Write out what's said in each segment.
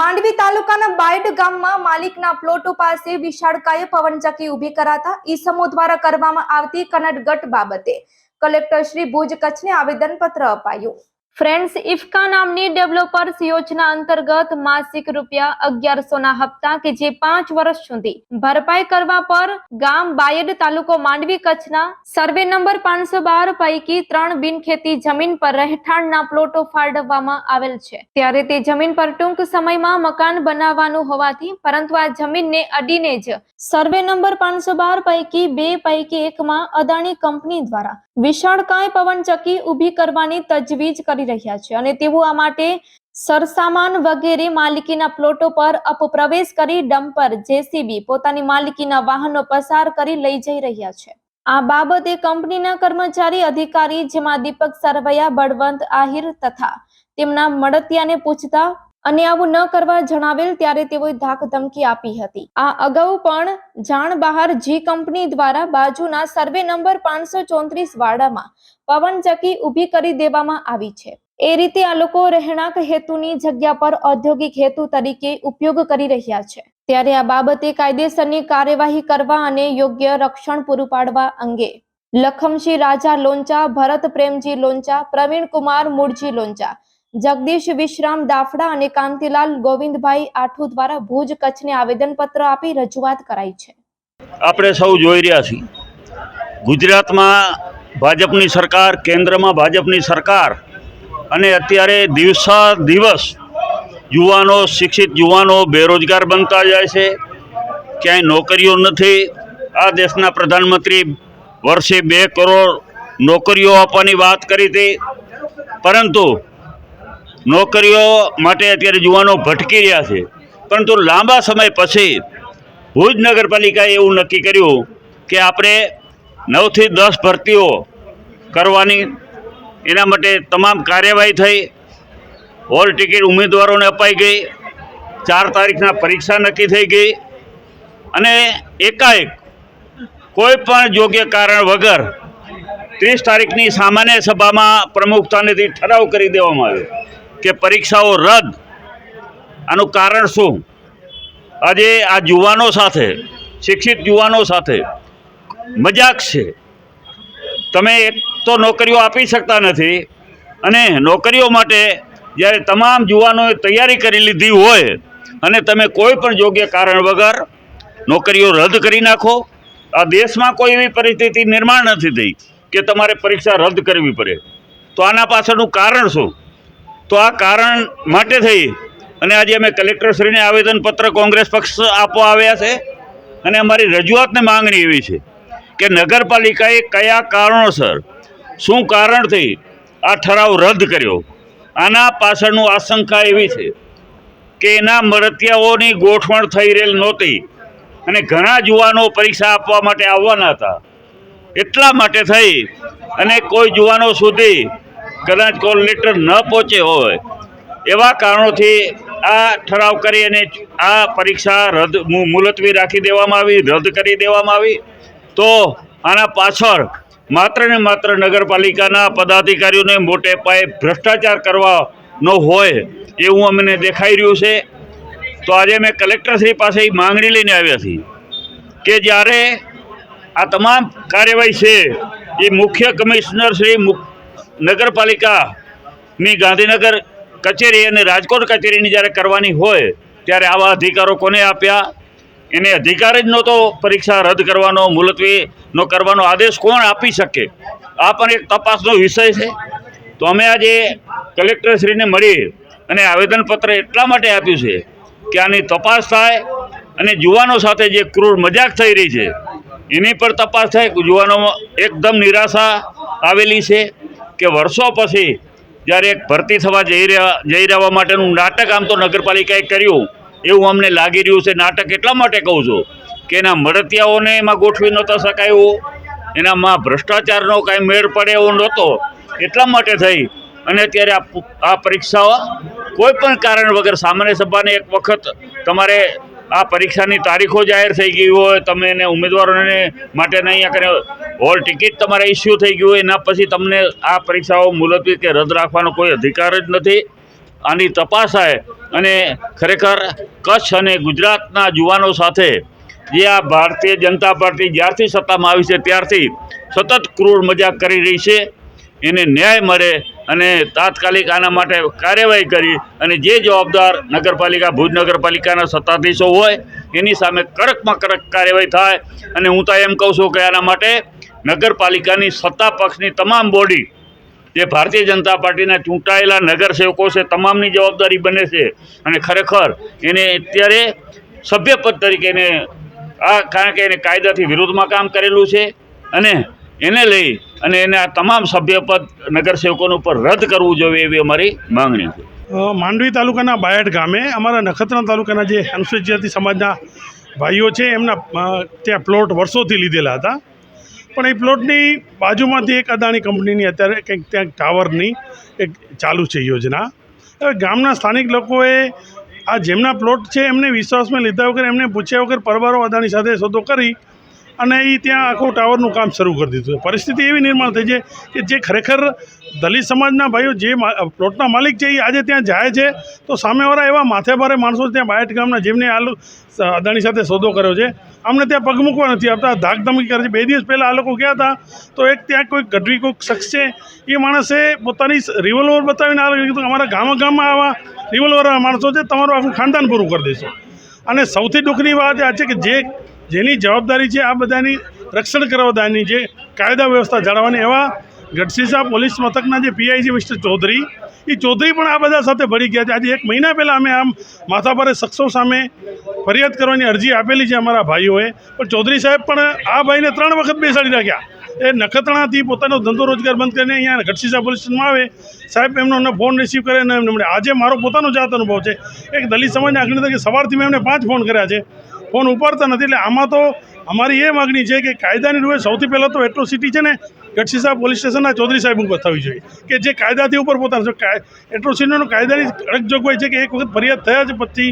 માંડવી તાલુકાના બાયડ ગામમાં માલિકના પ્લોટો પાસે વિશાળકાય પવનચક્કી ઊભી કરાતા ઈસમો દ્વારા કરવામાં આવતી કનડગટ બાબતે કલેક્ટર શ્રી ભુજ કચ્છને આવેદનપત્ર અપાયું. ફ્રેન્ડ્સ ઇફકા નામની ડેવલપર્સ યોજના અંતર્ગત માસિક રૂપિયા અગિયારસોના હપ્તા કે જે પાંચ વર્ષ સુધી ભરપાઈ કરવા પર ગામ બાયડ તાલુકો માંડવી કચ્છના સર્વે નંબર પાંચસો બાર પૈકી ત્રણ બિનખેતી જમીન પર રહેઠાણના પ્લોટો ફાળવવામાં આવેલ છે. ત્યારે તે જમીન પર ટૂંક સમયમાં મકાન બનાવવાનું હોવાથી પરંતુ આ જમીનને અડીને જ સર્વે નંબર પાંચસો બાર પૈકી બે પૈકી એકમાં અદાણી કંપની દ્વારા વિશાળકાય પવનચક્કી ઊભી કરવાની તજવીજ કરી રહ્યા છે અને તેઓ આ માટે સરસામાન વગેરે માલિકીના પ્લોટો પર અપપ્રવેશ કરી ડમ્પર જેસીબી પોતાની માલિકીના વાહનો પસાર કરી લઈ જઈ રહ્યા છે. આ બાબતે કંપનીના કર્મચારી અધિકારી જેમાં દીપક સરવૈયા, બળવંત આહિર તથા તેમના મળતિયાને પૂછતા અને આવું ન કરવા જણાવેલ ત્યારે તેઓએ ધાક ધમકી આપી હતી. આ અગાઉ પણ જાણ બહાર જી કંપની દ્વારા બાજુના સર્વે નંબર પાંચસો ચોત્રીસ વાડામાં પવનચક્કી ઊભી કરી દેવામાં આવી છે. એ રીતે આ લોકો રહેણાંક હેતુની જગ્યા પર ઔદ્યોગિક હેતુ તરીકે ઉપયોગ કરી રહ્યા છે. ત્યારે આ બાબતે કાયદેસરની કાર્યવાહી કરવા અને યોગ્ય રક્ષણ પૂરું પાડવા અંગે લખમસિંહ રાજા લોંચા, ભરત પ્રેમજી લોંચા, પ્રવીણ કુમાર મૂળજી લોંચા, જગદીશ વિશ્રામ દાફડા અને કાંતિલાલ ગોવિંદભાઈ આઠુ દ્વારા ભુજ કચ્છને આવેદનપત્ર આપી રજૂઆત કરાઈ છે. આપણે સૌ જોઈ રહ્યા છીએ. ગુજરાતમાં ભાજપની સરકાર, કેન્દ્રમાં ભાજપની સરકાર અને અત્યારે દિવસા દિવસ યુવાનો, શિક્ષિત યુવાનો બેરોજગાર બનતા જાય છે. ક્યાંય નોકરીઓ નથી. આ દેશના પ્રધાનમંત્રી વર્ષે બે કરોડ નોકરીઓ આપવાની વાત કરી હતી. પરંતુ નોકરીઓ માટે અત્યારે યુવાનો ભટકી રહ્યા છે. પરંતુ લાંબા સમય પછી ભુજ નગરપાલિકાએ એવું નક્કી કર્યું કે આપણે નવથી દસ ભરતીઓ કરવાની એના માટે તમામ કાર્યવાહી થઈ. હોલ ટિકિટ ઉમેદવારોને અપાઈ ગઈ. ચાર તારીખના પરીક્ષા નક્કી થઈ ગઈ. અને એકાએક કોઈ પણ યોગ્ય કારણ વગર ત્રીસ તારીખની સામાન્ય સભામાં પ્રમુખતાનેથી ઠરાવ કરી દેવામાં આવ્યો કે પરીક્ષાઓ રદ. આનું કારણ શું? આજે આ યુવાનો સાથે, શિક્ષિત યુવાનો સાથે મજાક છે. તમે એક તો નોકરીઓ આપી શકતા નથી અને નોકરીઓ માટે જ્યારે તમામ યુવાનોએ તૈયારી કરી લીધી હોય અને તમે કોઈ પણ યોગ્ય કારણ વગર નોકરીઓ રદ કરી નાખો, આ દેશમાં કોઈ એવી પરિસ્થિતિ નિર્માણ નથી થઈ કે તમારે પરીક્ષા રદ કરવી પડે. તો આના પાછળનું કારણ શું? તો આ કારણ માટે થઈ અને આજે અમે કલેક્ટરશ્રીને આવેદનપત્ર કોંગ્રેસ પક્ષ આપવા આવ્યા છે અને અમારી રજૂઆતને માંગણી એવી છે કે નગરપાલિકાએ કયા કારણોસર શું કારણથી આ ઠરાવ રદ કર્યો? આના પાછળનું આશંકા એવી છે કે એના મરતિયાઓની ગોઠવણ થઈ રહેલ નહોતી અને ઘણા જુવાનો પરીક્ષા આપવા માટે આવવાના હતા. એટલા માટે થઈ અને કોઈ જુવાનો સુધી કદાચ કોલ લેટર ન પહોંચે હોય એવા કારણોથી આ ઠરાવ કરી અને આ પરીક્ષા રદ મુલતવી રાખી દેવામાં આવી, રદ કરી દેવામાં આવી તો આના પાછળ માત્ર ને માત્ર નગરપાલિકાના પદાધિકારીઓને મોટે પાયે ભ્રષ્ટાચાર કરવાનો હોય એવું અમને દેખાઈ રહ્યું છે. તો આજે મેં કલેક્ટરશ્રી પાસે માંગણી લઈને આવ્યા છીએ કે જ્યારે આ તમામ કાર્યવાહી છે, એ મુખ્ય કમિશનર શ્રી નગરપાલિકાની ગાંધીનગર કચેરી અને રાજકોટ કચેરીની જ્યારે કરવાની હોય, ત્યારે આવા અધિકારો કોને આપ્યા? એને અધિકાર જ નહોતો પરીક્ષા રદ કરવાનો, મુલતવીનો કરવાનો આદેશ કોણ આપી શકે? આ પણ એક તપાસનો વિષય છે. તો અમે આજે કલેક્ટરશ્રીને મળી અને આવેદનપત્ર એટલા માટે આપ્યું છે કે આની તપાસ થાય અને યુવાનો સાથે જે ક્રૂર મજાક થઈ રહી છે, એની પર તપાસ થાય. યુવાનોમાં એકદમ નિરાશા આવેલી છે કે વર્ષો પછી જ્યારે એક ભરતી થવા જઈ રહ્યા જઈ રહેવા માટેનું નાટક આમ તો નગરપાલિકાએ કર્યું એવું અમને લાગી રહ્યું છે. નાટક એટલા માટે કહું છું કે એના મળતિયાઓને એમાં ગોઠવી નહોતા શકાયું. એનામાં ભ્રષ્ટાચારનો કાંઈ મેળ પડે એવો નહોતો. એટલા માટે થઈ. અને અત્યારે આ આ પરીક્ષાઓ કોઈ પણ કારણ વગર સામાન્ય સભાને એક વખત તમારે આ પરીક્ષાની તારીખો જાહેર થઈ ગઈ હોય, તમે એને ઉમેદવારોને માટેના અહીંયા કરે હોલ ટિકિટ તમારે ઇસ્યુ થઈ ગયું હોય, એના પછી તમને આ પરીક્ષાઓ મુલતવી કે રદ રાખવાનો કોઈ અધિકાર જ નથી. આની તપાસ થાય. અને ખરેખર કચ્છ અને ગુજરાતના યુવાનો સાથે જે આ ભારતીય જનતા પાર્ટી જ્યારથી સત્તામાં આવી છે, ત્યારથી સતત ક્રૂર મજાક કરી રહી છે. એને ન્યાય મળે અને તાત્કાલિક આના માટે કાર્યવાહી કરી અને જે જવાબદાર નગરપાલિકા, ભુજ નગરપાલિકાના સત્તાધીશો હોય, એની સામે કડકમાં કડક કાર્યવાહી થાય. અને હું તો એમ કહું છું કે આના માટે નગરપાલિકાની સત્તા પક્ષની તમામ બોડી જે ભારતીય જનતા પાર્ટીના ચૂંટાયેલા નગરસેવકો છે, તમામની જવાબદારી બને છે. અને ખરેખર એને અત્યારે સભ્યપદ તરીકે એને આ કારણ કે એને કાયદાથી વિરોધમાં કામ કરેલું છે અને એને લઈ અને એને આ તમામ સભ્યપદ નગરસેવકોનું ઉપર રદ કરવું જોઈએ એવી અમારી માંગણી છે. માંડવી તાલુકાના બાયડ ગામે અમારા નખત્રાણા તાલુકાના જે અનુસૂચિત સમાજના ભાઈઓ છે, એમના ત્યાં પ્લોટ વર્ષોથી લીધેલા હતા. પણ એ પ્લોટની બાજુમાંથી એક અદાણી કંપનીની અત્યારે કંઈક ત્યાં ટાવરની એક ચાલુ છે યોજના. હવે ગામના સ્થાનિક લોકોએ આ જેમના પ્લોટ છે એમને વિશ્વાસમાં લીધા વગર, એમને પૂછ્યા વગર, પરવારો અદાણી સાથે સોદો કરી અને એ ત્યાં આખું ટાવરનું કામ શરૂ કરી દીધું પરિસ્થિતિ એવી નિર્માણ થઈ છે કે જે ખરેખર દલિત સમાજના ભાઈઓ જે પ્લોટના માલિક છે એ આજે ત્યાં જાય છે. તો સામેવાળા એવા માથેભારે માણસો ત્યાં બાયટ ગામના જેમને આ અદાણી સાથે સોદો કર્યો છે. અમને ત્યાં પગ મૂકવા નથી આપતા ધાકધમકી કરે છે. બે દિવસ પહેલાં આ લોકો ગયા હતા. તો એક ત્યાં કોઈ ગઢવી કોઈક શખ્સ છે, એ માણસે પોતાની રિવોલ્વર બતાવીને આ કીધું અમારા ગામ ગામમાં આવા રિવોલ્વરવાળા માણસો છે, તમારું આખું ખાનદાન પૂરું કરી દઈશું અને સૌથી દુઃખની વાત આ છે કે જે જેની જવાબદારી છે આ બધાની રક્ષણ કરાવવાની જે કાયદા વ્યવસ્થા જાળવવાની એવા ગઢસીસા પોલીસ મથકના જે પીઆઈ છે મિસ્ટર ચૌધરી, એ ચૌધરી પણ આ બધા સાથે ભળી ગયા છે. આજે એક મહિના પહેલાં અમે આમ માથાભારે શખ્સો સામે ફરિયાદ કરવાની અરજી આપેલી છે અમારા ભાઈઓએ. પણ ચૌધરી સાહેબ પણ આ ભાઈને ત્રણ વખત બેસાડી રાખ્યા એ નખત્રાણાથી પોતાનો ધંધો રોજગાર બંધ કરીને અહીંયા ગઢસીસા પોલીસ સ્ટેશનમાં આવે. સાહેબ એમનો એમને ફોન રિસીવ કરે, ને એમને મળે. આજે મારો પોતાનો જાત અનુભવ છે. એક દલિત સમાજના આગળ તરીકે સવારથી મેં એમને પાંચ ફોન કર્યા છે. ફોન ઉપાડતા નથી. એટલે આમાં તો અમારી એ માગણી છે કે કાયદાની રૂપે સૌથી પહેલાં તો એટ્રોસિટી છે ને ગઢસીસા પોલીસ સ્ટેશનના ચૌધરી સાહેબ ઉપર થવી જોઈએ. કે જે કાયદાથી ઉપર પોતા એટ્રોસિટીનો કાયદાની કડક જોગવાઈ છે કે એક વખત ફરિયાદ થયા છે પછી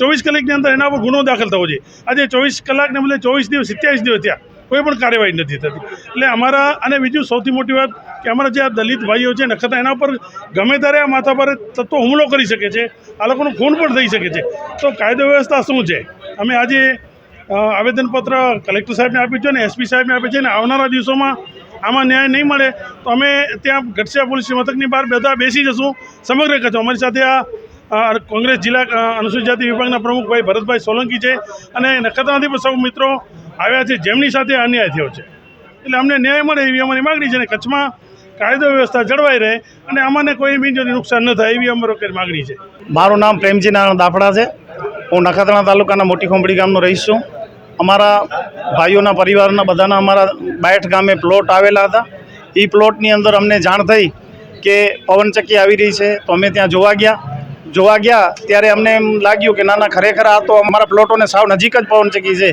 ચોવીસ કલાકની અંદર એના પર ગુનો દાખલ થવો જોઈએ. આજે ચોવીસ કલાકને બદલે ચોવીસ દિવસ, સિત્યાવીસ દિવસ થયા. કોઈ પણ કાર્યવાહી નથી થતી. એટલે અમારા, અને બીજું સૌથી મોટી વાત કે અમારા જે આ દલિત ભાઈઓ છે નખતા એના પર ગમે ત્યારે આ માથા પર તત્વો હુમલો કરી શકે છે. આ લોકોનું ખૂન પણ થઈ શકે છે. તો કાયદો વ્યવસ્થા શું છે? અમે આજે આવેદનપત્ર કલેક્ટર સાહેબને આપ્યું છે અને એસપી સાહેબને આપ્યું છે અને આવનારા દિવસોમાં આમાં ન્યાય નહીં મળે તો અમે ત્યાં ગઢસિયા પોલીસ મથકની બહાર બધા બેસી જશું. સમગ્ર કચ્છ. અમારી સાથે આ કોંગ્રેસ જિલ્લા અનુસૂચિત જાતિ વિભાગના પ્રમુખભાઈ ભરતભાઈ સોલંકી છે અને નખત્રાથી પણ સૌ મિત્રો આવ્યા છે. જેમની સાથે અન્યાય થયો છે. એટલે અમને ન્યાય મળે એવી અમારી માગણી છે અને કચ્છમાં કાયદો વ્યવસ્થા જળવાઈ રહે અને અમને કોઈ બિનજોરી નુકસાન ન થાય એવી અમારો માગણી છે. મારું નામ પ્રેમજી નારાયણ દાફડા છે. હું નખત્રાણા તાલુકાના મોટી ખોંભડી ગામનો રહીશ છું. અમારા ભાઈઓના પરિવારના બધાના અમારા બાયઠ ગામે પ્લોટ આવેલા હતા. એ પ્લોટની અંદર અમને જાણ થઈ કે પવનચક્કી આવી રહી છે. તો અમે ત્યાં જોવા ગયા. જોવા ગયા ત્યારે અમને એમ લાગ્યું કે ના ના, ખરેખર આ તો અમારા પ્લોટોને સાવ નજીક જ પવનચક્કી છે.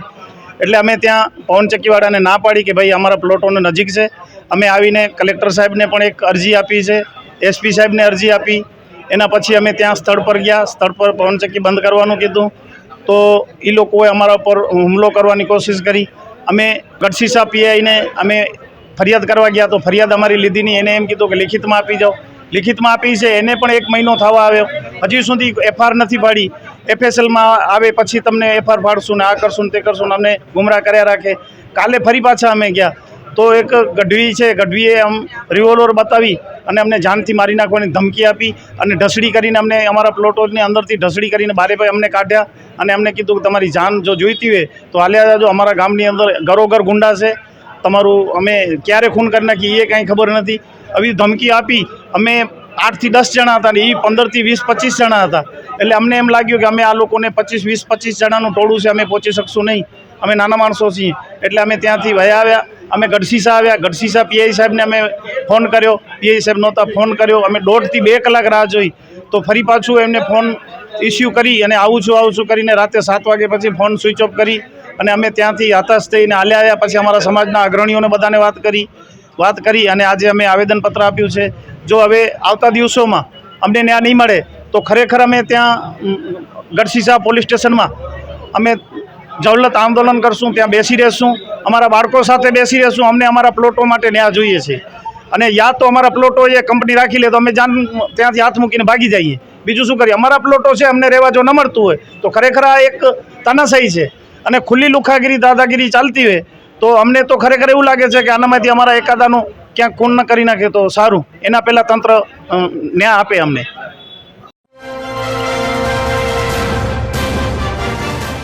એટલે અમે ત્યાં પવનચક્કીવાળાને ના પાડી કે ભાઈ અમારા પ્લોટોને નજીક છે. અમે આવીને કલેક્ટર સાહેબને પણ એક અરજી આપી છે. એસપી સાહેબને અરજી આપી. એના પછી અમે ત્યાં સ્થળ પર ગયા, સ્થળ પર પવનચક્કી બંધ કરવાનું કીધું. તો એ લોકોએ અમારા પર હુમલો કરવાની કોશિશ કરી. અમે ગઢસીસા પીઆઈને અમે ફરિયાદ કરવા ગયા તો ફરિયાદ અમારી લીધી નહીં. એને એમ કીધું કે લિખિતમાં આપી જાઓ. લિખિતમાં આપી છે, એને પણ એક મહિનો થવા આવ્યો. હજી સુધી એફઆર નથી પાડી. એફએસએલમાં આવે પછી તમને એફઆર પાડશું ને આ કરશું ને તે કરશું અમને ગુમરાહ કર્યા રાખે. કાલે ફરી પાછા અમે ગયા. તો એક ગઢવી છે, ગઢવીએ આમ રિવોલ્વર બતાવી. અને અમને જાનથી મારી નાખવાની ધમકી આપી અને ઢસડી કરીને અમને અમારા પ્લોટોની અંદરથી ઢસડી કરીને બારે ભાઈ અમને કાઢ્યા અને અમને કીધું કે તમારી જાન જો જોઈતી હોય તો હાલ્યા જાજો, અમારા ગામની અંદર ઘરોઘર ગુંડા છે. તમારું અમે ક્યારે ખૂન કરી નાખી એ કાંઈ ખબર નથી. આવી ધમકી આપી અમે આઠથી દસ જણા હતા ને એ પંદરથી વીસ પચીસ જણા હતા. એટલે અમને એમ લાગ્યું કે અમે આ લોકોને પચીસ, વીસ, પચીસ જણાનું ટોળું છે, અમે પહોંચી શકશું નહીં. અમે નાના માણસો છીએ. એટલે અમે ત્યાંથી વયા આવ્યા. અમે ગઢસીસા આવ્યા. ગઢસીસા પીઆઈ સાહેબને અમે ફોન કર્યો. પીઆઈ સાહેબ નહોતા, ફોન કર્યો. અમે દોઢથી બે કલાક રાહ જોઈ. તો ફરી પાછું એમને ફોન ઇસ્યુ કરી અને આવું છું આવું છું કરીને રાતે સાત વાગે પછી ફોન સ્વિચ ઓફ કરી અને અમે ત્યાંથી હતાશ થઈને હાલ્યા આવ્યા. પછી અમારા સમાજના અગ્રણીઓને બધાને વાત કરી વાત કરી અને આજે અમે આવેદનપત્ર આપ્યું છે. જો હવે આવતા દિવસોમાં અમને ન્યાય નહીં મળે, તો ખરેખર અમે ત્યાં ગઢસીસા પોલીસ સ્ટેશનમાં અમે જવલત આંદોલન કરશું, ત્યાં બેસી રહેશું, અમારા બાળકો સાથે બેસી રહેશું, અમને અમારા પ્લોટો માટે ન્યાય જોઈએ છે. અને યા તો અમારા પ્લોટો એ કંપની રાખી લે તો અમે જાન ત્યાંથી હાથ મૂકીને ભાગી જઈએ. બીજું શું કરીએ? અમારા પ્લોટો છે, અમને રહેવા જો ન મળતું હોય, તો ખરેખર આ એક તાનાશાહી છે. અને ખુલ્લી લુખાગીરી, દાદાગીરી ચાલતી હોય, તો અમને તો ખરેખર એવું લાગે છે કે આનામાંથી અમારા એકાદાનું ક્યાંક ખૂન ન કરી નાખે તો સારું. એના પહેલાં તંત્ર ન્યાય આપે અમને.